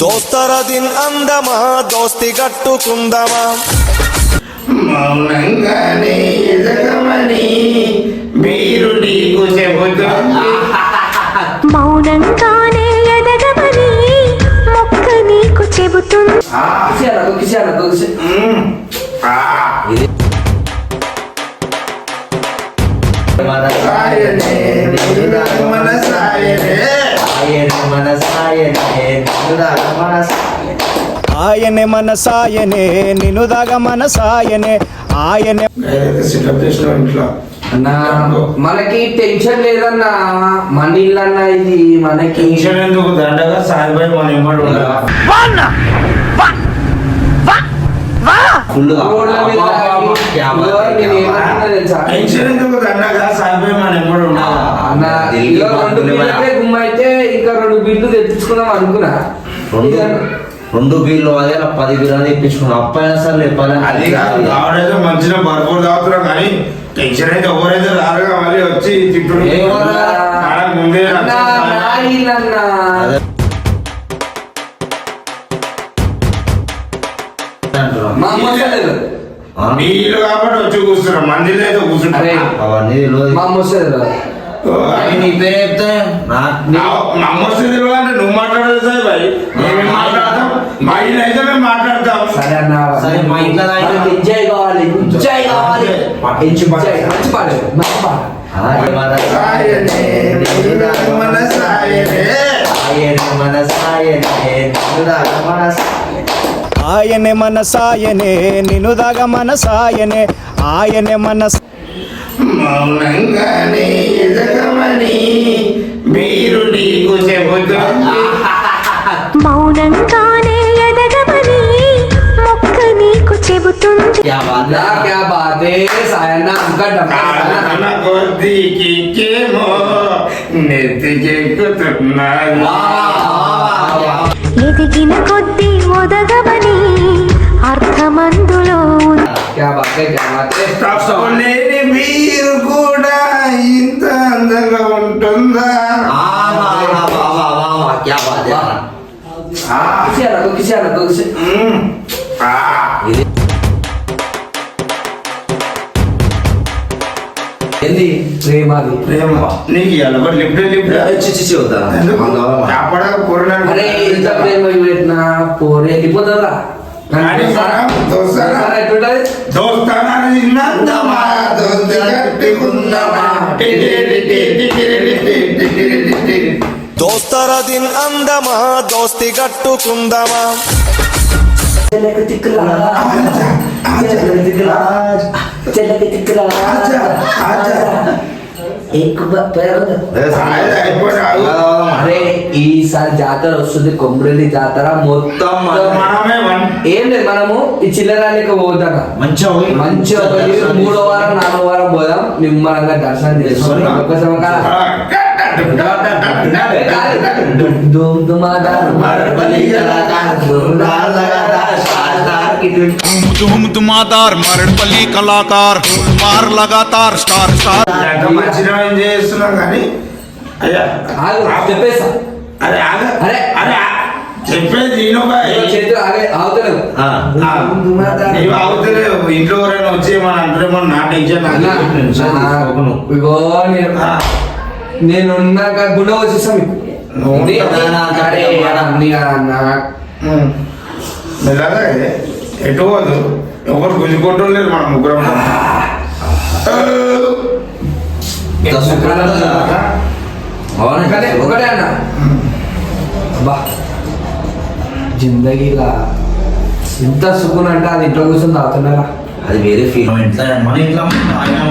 దోస్తరదిన్ అందమా దోస్తి గట్టుకుందమా? మౌనంగానే ఎదగమని మీరు నీకు చెబుతా మౌనంగానే ఎదగమని మొక్క నీకు చెబుతుంది ఆయనే మనసాయనే నిన్ను దాగ మనసాయనే ఆయనే. మనకి టెన్షన్ లేదన్నా మన ఇల్లు అన్న ఇది మనకి. టెన్షన్ ఎందుకు? దండగా సాయిబాయి మన ఇమ్మడు ఫుల్ టెన్షన్ ఎందుకు? దండగా అన్న రెండు బిల్లులకే గుమ్మ అయితే ఇంకా రెండు బిల్లు తెప్పించుకుందాం అనుకున్నా. రెండు రెండు బిల్లు అదే పది బిల్లు తెప్పించుకున్నాం. అప్పైనా సరే అది కాదు ఆవిడైతే మంచిగా భర్పూర్ తాగుతున్నాం కానీ టెన్షన్ అయితే ఎవరైతే రారుగా మళ్ళీ వచ్చి తిట్టుడు. ఎవరా? నాకు ముందే అన్నా, నా ఇల్లు అన్నా. మా అమ్మ వస్తలేదు. నీళ్ళు కాబట్టి వచ్చి కూర్చున్నాం మందిలో అయితే అరే కూర్చుంటాం అవన్నీ. మా అమ్మ. నీ పేరు చెప్తే. నువ్వు మాట్లాడదు సార్ భాయ్ మేము మాట్లాడతాం. మా ఇల్లు అయితే మేము మాట్లాడతాం. సరే అన్న. సరే, మా ఇంట్లో ఎంజాయ్ కావాలి. ఎంజాయ్ కావాలి. మంచి పాట. మంచి పాట. మంచి పాట. ఆయనే మన సాయనే మన సాయనే ఆయనే మన సాయనే మన సాయనే. ఆయనే మన సాయనే నినుదాగ మన సాయనే ఆయనే మన స- మౌనంగానే ఎదగమని మీరు నీకు చెబుతుంది మౌనంగానే ఎదగమని మొక్క నీకు చెబుతుంది. నా కొద్ది కిక్కేమో నెత్తికెక్కుతున్నాను ఎదిగిన కొద్దీ ఒదగమని లేని మీరు కూడా ఇంత అందంగా ఉంటుందా? ఏంది? ప్రేమది. ప్రేమ. నీకు ఎలాగో లిఫ్ట్ లిఫ్ట్ చిచ్చి అవుతా అరే ఇంత ప్రేమ పెట్టినా పోరే వెళ్ళిపోతుందా దోస్తానా నిన్నందమా దోస్తి కట్టుకున్నమా దోస్తర దిన్ అందమా దోస్తి కట్టుకుందమా చెల్లకి తిక్కురా చెల్లకి తిక్కురా ఈసారి జాతర వస్తుంది కొమ్మరెల్లి జాతర మొత్తం ఏం లేదు మనము ఈ చిల్లర లెక్క మంచిగా మంచిగా మూడో వారం నాలుగో వారం పోదాం నిమ్మరంగా దర్శనం చేసుకొని. మరణపల్లి కళాకార్ మార్ लगातार స్టార్ స్టార్. కానీ అయ్యా చెప్పేసా. అరే ఆగు. అరే. అరే చెప్పేది నేను ఇంట్లో వచ్చి నా నేను గుండె వచ్చేసాం ఎటు పోదు. ఎవరు గుంజుకుంటూ మన ముగ్గురం. ఒకటే ఒకటే అన్న. అబ్బా జిందగీలా ఎంత సుఖం అంటే అది ఇంట్లో కూర్చొని తాగుతున్నారా? అది వేరే ఫీల్ ఇంట్లో మన ఇంట్లో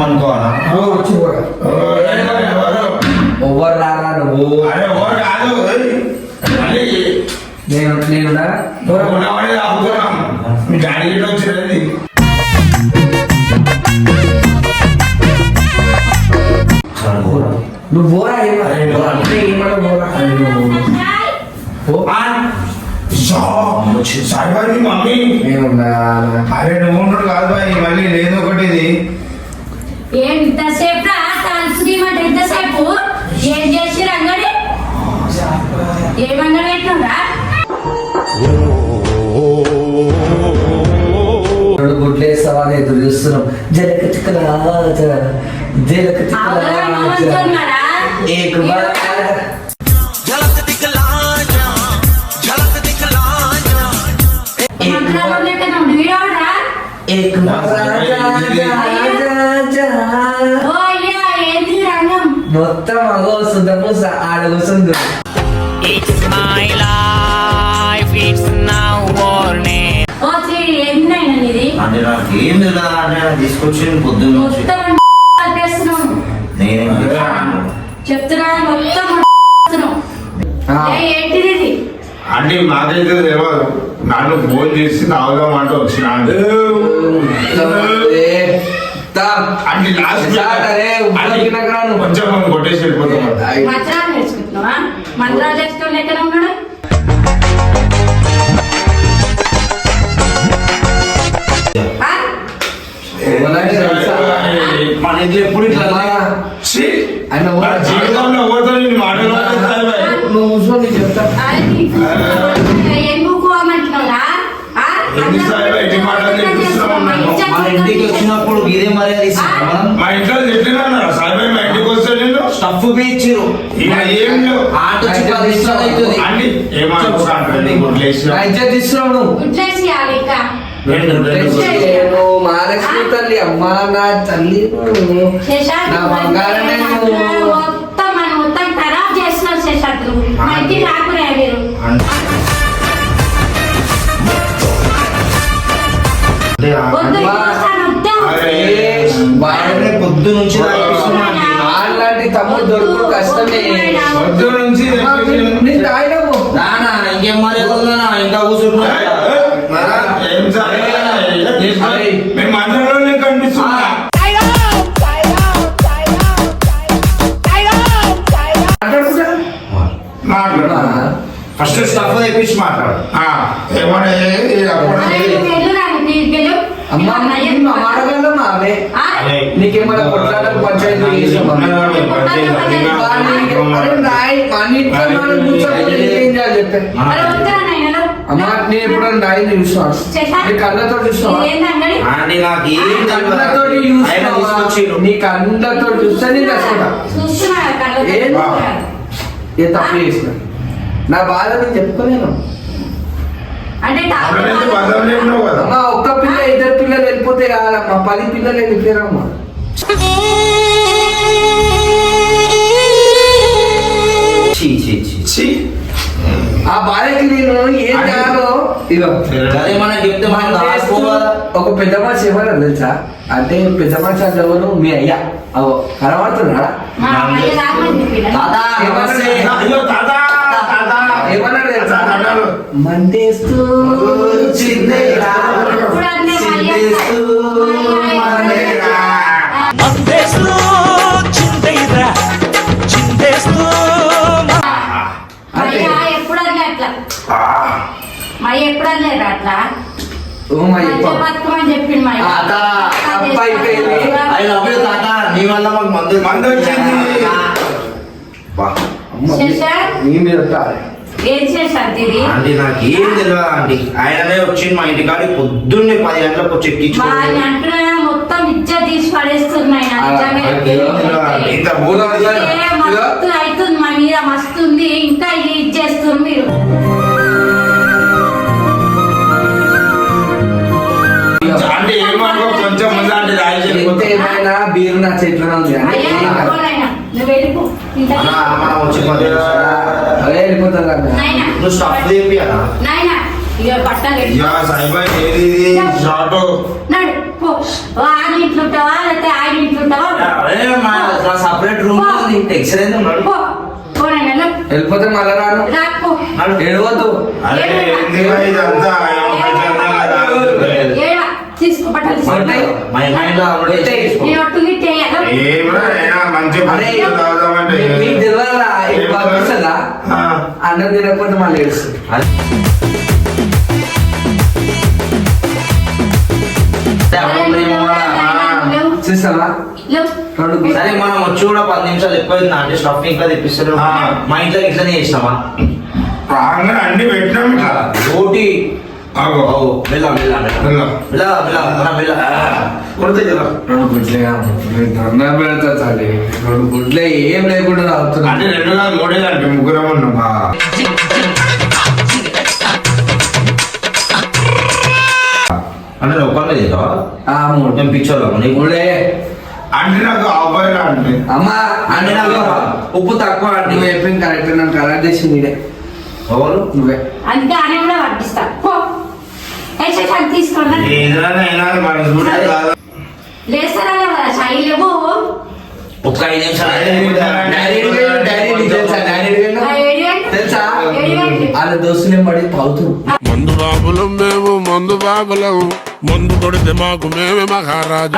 అనుకోవాలా? ఎవరు రారా నువ్వు? నేను నేను డాడీ నువ్వు పోరా అంటే ఏమన్నా పోరా పో. సాయిబాయి మీ మమ్మీ. అరే నువ్వు ఉన్నాడు కాదు బాయ్ మళ్ళీ లేదు ఒకటి ఇది ఏం ఇంతసేపు రా తలుసుమంటే ఇంతసేపు? ఏం చేసి రంగడి ఏమన్నా పెట్టినరా రెండు గుడ్లు వేస్తావా అని ఎదురు చూస్తున్నాం. జలక చిక్కరాజ జలక చిక్కరాజ ఏక్ బార్ ఏక్ బార్ ఏక్ బార్ రాజా రాజా ఓ అయ్యా ఏంటి రంగం? మొత్తం అగో సుద్దపూస ఆడ కూర్చుంది It's my life, it's now or never. ఓ శ్రీ ఏంటైనా ఇది అంటే నాకు ఏం తెలియదు అంటే నాకు తీసుకొచ్చి పొద్దున్న అంటే నాకైతే తెలియదు నన్ను ఫోన్ చేసి తాగుదాం అంటే వచ్చిన. అంటే లాస్ట్. కొంచెం మనం కొట్టేసి వెళ్ళిపోతాం మంత్రాలు నేర్చుకుంటున్నావా మంత్రాలు నేర్చుకోవడం ఎక్కడ ఉన్నాడు ఆ? ఎవరంటే తెలుసా? మన ఇంట్లో ఎప్పుడు ఇట్లా! ఆయన ఇదే మర్యాద మా ఇంట్లో చెప్పినా సాయిబాయ్ మా ఇంటికి వస్తే నేను స్టఫ్ ఆట అవుతుంది అండి మహాలక్ష్మి తల్లి అమ్మా నా తల్లి నా. మొత్తం ఖరాబ్ రాకురా మీరు. వద్దు పొద్దు నుంచి. అలాంటి తమ్ముడు దొరుకుడు కష్టమే పొద్దు నుంచి అమ్మా, నీ- నీ తాగినావు రానా ఇంకేం మర్యాద ఉందనా ఇంకా కూర్చుంటున్నా ఫస్ట్ స్టఫ్ తెప్పించి మాట్లాడు ఆ, ఏమన్నా. అమ్మా అయ్యా, అమ్మా నేను చూసాను నీ కళ్ళతో నీ కళ్ళతో చూస్తే నేను ఏ తప్పు చేసిన నా బాధ నేను చెప్పుకోలేను అంటే ఒక్క పిల్ల ఇద్దరు పిల్లలు వెళ్ళిపోతే కాదమ్మా పది పిల్లలు వెళ్ళిపోయారమ్మా చీ చీ చీ ఛీ! ఆ బాధకి నేను ఏం చేయాలో ఇదో అదే మనకి చెప్తే మనం ఒక పెద్ద మనిషి ఎవరు తెలుసా? అంటే పెద్ద మనిషి అంటే ఎవరు? మీ అయ్యా. అవో కనబడుతున్నాడా? అట్లా. బతుకమని చెప్పిండు మా. తాత, అబ్బాయి పెళ్ళి. ఐ లవ్ యూ తాత నీ వల్ల మాకు మందు మందు వచ్చింది. బా. అమ్మ, శేషా? నీ మీద ఉంటారు. ఏం చేశారు ఇది ఆంటీ నాకు ఏం తెలియదు ఆంటీ ఆయననే వచ్చింది మా ఇంటి కాడికి పొద్దున్నే పది గంటలకు వచ్చి మా ఎక్కించుకోండి ఆయన అంటున్నా మొత్తం ఇచ్చ తీసి పడేస్తున్నాయి ఆ. ఇంత మస్తు అవుతుంది మా మీద మస్తు ఉంది ఇంకా ఇది ఇచ్చేస్తుంది మీరు పో పో. ఓ ఆయన ఇంట్లో ఉంటావా? లేకపోతే ఆయన ఇంట్లో ఉంటావా? సపరేట్ రూమ్ ఉంది. వెళ్ళిపోతే మళ్ళా రాను. ఏడవద్దు. తీసుకో. బట్టలు తీసుకో. అన్నం తినకపోతే మళ్ళీ ఏడుస్తుంది. చూస్తావా? రెండు సరే మనం వచ్చి కూడా పది నిమిషాలు ఎక్కువ అంటే స్టఫ్ ఇంకా తెప్పిస్తారు ఆ. మా ఇంట్లో ఇట్లనే చేసినామా రాగా అన్ని పెట్టినాం. రోటీ ఆగో. వెళ్ళా వెళ్ళా వెళ్ళా. వెళ్ళా వెళ్ళా వెళ్ళా వెళ్ళా కొడితే కదా రెండు గుడ్లే దండం పెడతా తల్లి రెండు గుడ్లే ఏం లేకుండా తాగుతున్నా అంటే రెండు కాదు మూడే అంటే ముగ్గురం ఉన్నాం. అంటే నువ్వు తింటావా ఆ మూడు. నేను పిక్చర్ నీకు మూడే అంటే నాకు అబ్బాయిలా అంటే. అమ్మా అంటే నాకు ఉప్పు తక్కువ. అంటే నువ్వు చెప్పింది కరెక్ట్ నన్ను కరెక్ట్ చేసింది నీడే ఎవరు? నువ్వే. అందుకే ఆయన కూడా పట్టిస్తా పో కాదు. శైలేమో. ఒక్క ఐదు తెలుసా? వాళ్ళ దోస్తులే పడి మందు బాబులం మేము మందు బాబులం మందు కొడితే మాకు మేమే మహారాజు.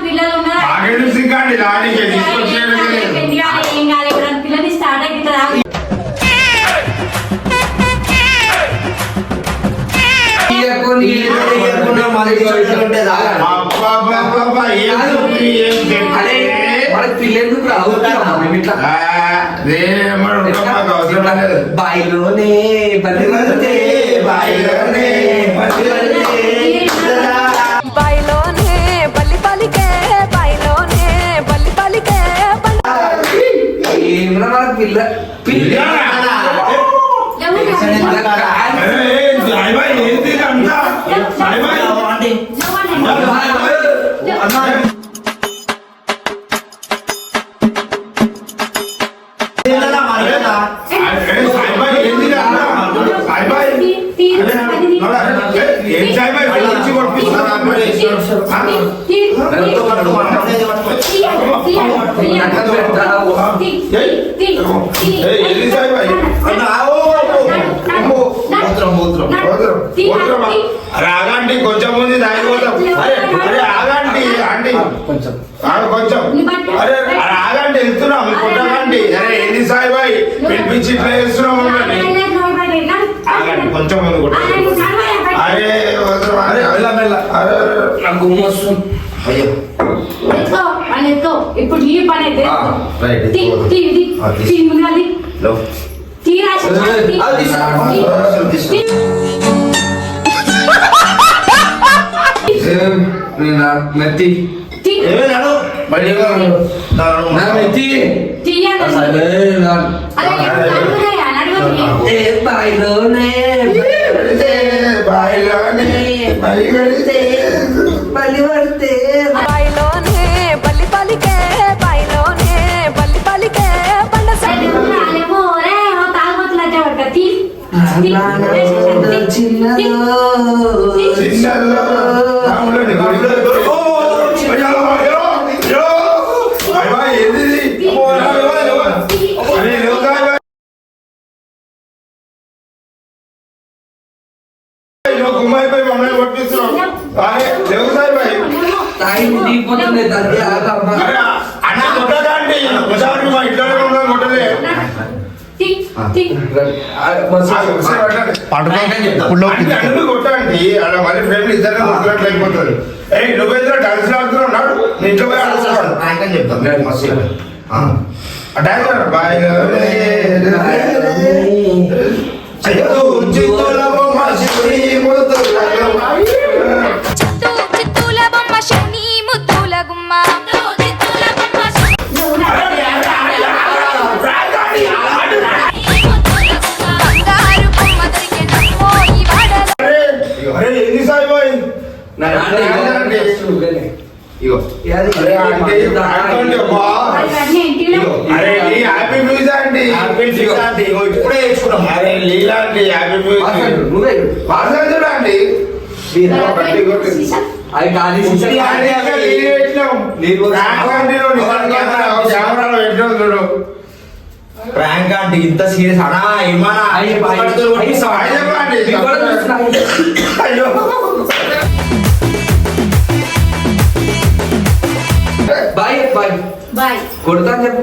పిల్లలు ఉన్నారా. బాయిలోనే బలి పడితే బాయిలోనే బలి పడితే ఆగండి కొంచెం ముందు దాగిపోతాం అరే అరే ఆగండి ఆంటీ కొంచెం. అరే ఆగండి వెళ్తున్నాం. కొట్టకండి అరే ఏంది సాయిబాయ్ పిలిపించి ఇట్లా చేస్తున్నాం కొంచెం ముందు కొట్టండి అరే వదరు, అరే వెళ్ళ మెల్ల అరే అరే, నాకు గుమ్మ వస్తుంది అయ్యో ఇప్పుడు నీ పని అయితే. తీ, తీ, తీ. తీ. తీ, ముందుగా తీ. లో తీరా శశా, తీ. అది తీసుకో. తీ. తీసుకో. తీ. ఏం, నేను మెత్తి మెత్తి తీయాలి. ఏ, నా- అరే, నడువురాయా, నడువురా. ఏ బాయిలోనే బలి పడితే బాయిలోనే బలి పడితే బలి పడితే బాయిలోనే బల్లి పలికే బాయిలోనే బల్లి పలికే బండ అరే, రాలేమో, రే, ఓ తాగుబోతులు అంటే పడతా. తీ. తీ. ఏ శశా, తీ. తీ. చిన్నదో తీ. చిన్నదో అరే, లేవు. నువ్వు లేవు సాయిబాయ్. తాగి దిగిపోతుంది తల్లి అరే, అన్న కొట్టకండి. ఒకసారి మా ఇంట్లోనే ఉన్నాం, కొట్టలే. కొట్టండి. అలా మళ్ళీ ఫ్రెండ్ ఇద్దరు కొట్టినట్లు అయిపోతుంది ఏ నువ్వేంద్ర డాన్స్ ఆడుతున్నావు నాడు నీ ఇంట్లో పోయి ఆడుతున్నాడు నాయకని చెప్తాను మస్తు. డాన్స్ బాయ్ అక్కడ నీళ్ళు పెట్టినాం. నీళ్ళు ప్రాంక్ ఆంటీలో నిజంగా కెమెరా, కెమెరాలో పెట్టినాం చూడు. ప్రాంక్ ఆంటీ ఇంత సీరియస్. అనా ఏమన్నా? అయ్యో. Bye bye. బాయ్. కొడతాను చెప్పు.